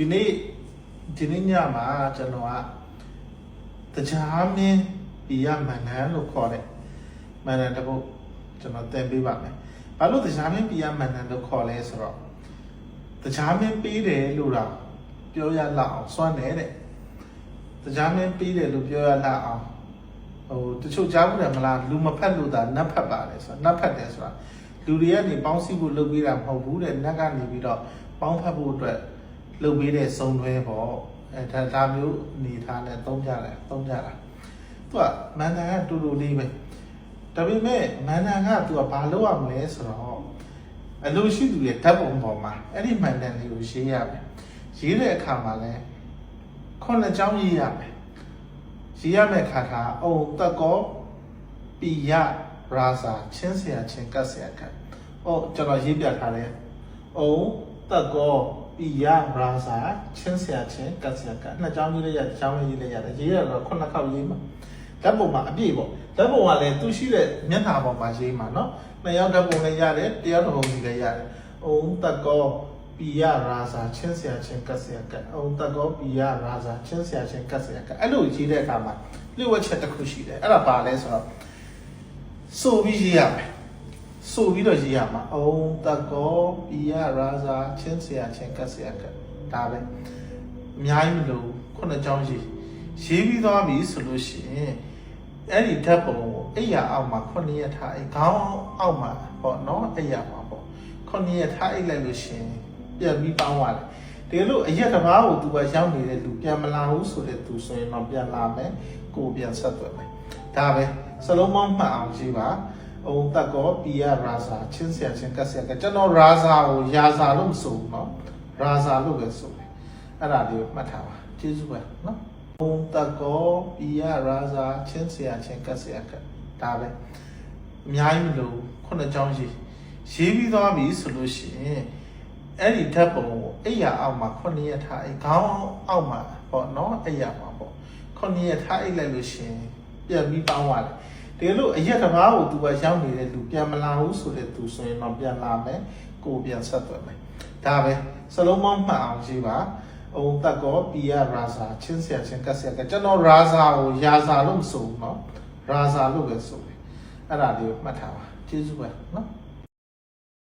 ဒီနေ့ဒီနေ့ညမှာကျွန်တော်ကတရားမင်းပြရမန္တန်လို့ခေါ်တယ်မန္တန်တစ်ပုတ်ကျွန်တော်သင်ပေးပါမယ်ဘာလို့တရားမင်းပြရမန္တန်လို့ခေါ်လဲဆိုတော့တရားမင်းပေးတယ်လို့တော့ပြောရလောက်အောင်စွန့်တယ်တဲ့တရားမင်းပေးတယ်လို့ပြောရလောက်အောင်ဟိုတချို့ကြားဘူးတယ်မလားလူမဖက်လို့သာနတ်ဖက်ပါတယ်ဆိုတာနတ်ဖက်တယ်ဆိုတာလူတွေကနေပေါင်းစည်းဖို့လုပ်ပေးတာမဟုတ်ဘူးတဲ့နတ်ကနေပြီးတော့ပေါင်းဖက်ဖို့အတွက် လုပ်ပေးတဲ့စုံတွဲပေါ့အဲဒါဒါမျိုးအနေထားနဲ့သုံးကြတယ်သုံးကြတာသူကမန္တန်ကတူတူလေးပဲဒါပေမဲ့မန္တန်ကသူကဘာလုပ်ရမလဲဆိုတော့အလိုရှိသူရဲ့ဓာတ်ပုံပေါ်မှာအဲ့ဒီမန္တန်လေးကိုရှင်းရမယ်ရေးတဲ့အခါမှာလဲခုနှစ်ချောင်းရေးရမယ်ရေးရမယ့်ခါထားအုံတက်ကောပိယရာစာချင်းဆရာချင်းကတ်ဆရာကတ်ဟုတ်ကျွန်တော်ရေးပြထားတယ်အုံတက်ကော ပီယရာဇာချင်းဆရာချင်းကတ်ဆရာကနှစ်ကြောင်းကြီးလေးရတစ်ကြောင်းလေးလေးရတယ်ရေးရတော့ခုနှစ်ခေါက်ရေးမှာဓာတ်ပုံမှာအပြည့်ပေါ့ဓာတ်ပုံကလည်းသူရှိတဲ့မျက်နှာပေါ်မှာရေးမှာနော်နှစ်ယောက်ဓာတ်ပုံလည်းရတယ်တယောက်တစ်ပုံစီလည်းရတယ်အုံတကောပီယရာဇာချင်းဆရာချင်းကတ်ဆရာကအုံတကောပီယရာဇာချင်းဆရာချင်းကတ်ဆရာကအဲ့လိုရေးတဲ့အခါမှာလျှို့ဝှက်ချက်တစ်ခုရှိတယ်အဲ့ဒါပါလဲဆိုတော့ဆိုပြီးရေးရမယ် ဆိုပြီးတော့ရေးရမှာအုံတကောပီယရာဇာချင်းဆရာချင်းကတ်ဆရာကတ်ဒါပဲအများကြီးမလို့ခုနှစ်ချောင်းရေးရေးပြီးသွားပြီဆိုလို့ရှိရင်အဲ့ဒီဓာတ်ပုံကိုအဲ့ရအောက်မှာခုနှစ်ရထားအဲ့ခေါင်းအောက်မှာပေါ့နော်အဲ့ရမှာပေါ့ခုနှစ်ရထားအဲ့လိုက်လို့ရှိရင်ပြန်ပြီးပေါင်းရတယ်တကယ်လို့အရက်တစ်ပါးကိုသူကရောက်နေတဲ့လူပြန်မလာဘူးဆိုတဲ့သူဆိုရင်တော့ပြန်လာမယ်ကိုပြန်ဆက်သွယ်မယ်ဒါပဲစလုံးပေါင်းမှတ်အောင်ရေးပါ အုံတက်ကောပီယရာဇာချင်းဆရာချင်းကတ်ဆရာကကျွန်တော်ရာဇာကိုယာဇာလို့မဆိုဘူးเนาะရာဇာလို့ပဲဆိုတယ်အဲ့ဒါလေးကိုမှတ်ထားပါကျေးဇူးပဲเนาะအုံတက်ကောပီယရာဇာချင်းဆရာချင်းကတ်ဆရာကတ်ဒါပဲအများကြီးမလို့ခုနှစ်ကြောင်းရေးရေးပြီးသွားပြီဆိုလို့ရှိရင်အဲ့ဒီဓာတ်ပုံကိုအိယာအောက်မှာခုနှစ်ရက်ထားအိခေါင်းအောက်မှာပေါ့နော်အိယာမှာပေါ့ခုနှစ်ရက်ထားအိလိုက်လို့ရှိရင်ပြန်ပြီးပေါင်းသွားတယ် ဒီလိုအရက်တစ်ပါးကိုသူကရောက်နေတဲ့လူပြန်မလာဘူးဆိုတဲ့သူဆိုရင်တော့ပြန်လာမယ်ကိုယ်ပြန်ဆက်သွယ်မယ်ဒါပဲစလုံးမောင်းမှတ်အောင်ရေးပါအုံတက်ကောပီယရာဇာချင်းဆရာချင်းကတ်ဆရာကကျွန်တော်ရာဇာကိုယာဇာလို့မဆိုဘူးเนาะရာဇာလို့ပဲဆိုတယ်အဲ့ဒါလေးကိုမှတ်ထားပါကျေးဇူးပဲเนาะ